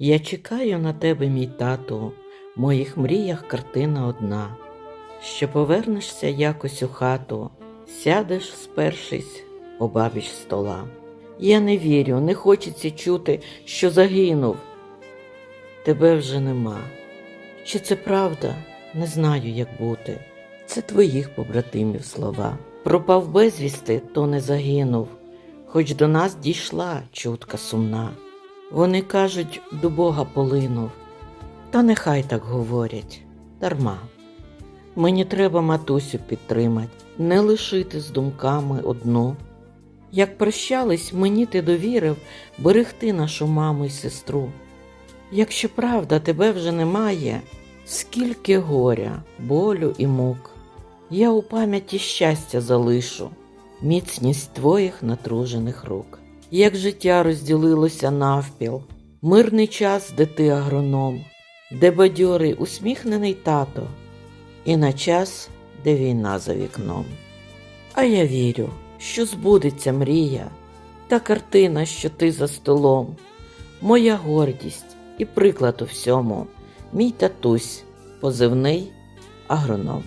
Я чекаю на тебе, мій тату, в моїх мріях картина одна. Що повернешся якось у хату, сядеш, спершись обабіч стола. Я не вірю, не хочеться чути, що загинув. Тебе вже нема. Чи це правда? Не знаю, як бути. Це твоїх побратимів слова. Пропав безвісти, то не загинув, хоч до нас дійшла чутка сумна. Вони кажуть, до Бога полинув. Та нехай так говорять, дарма. Мені треба матусю підтримать, не лишити з думками одну. Як прощались, мені ти довірив берегти нашу маму й сестру. Якщо правда тебе вже немає, скільки горя, болю і мук, я у пам'яті щастя залишу, міцність твоїх натружених рук. Як життя розділилося навпіл, мирний час, де ти агроном, де бадьорий усміхнений тато, і на час, де війна за вікном. А я вірю, що збудеться мрія, та картина, що ти за столом, моя гордість і приклад у всьому, мій татусь, позивний агроном.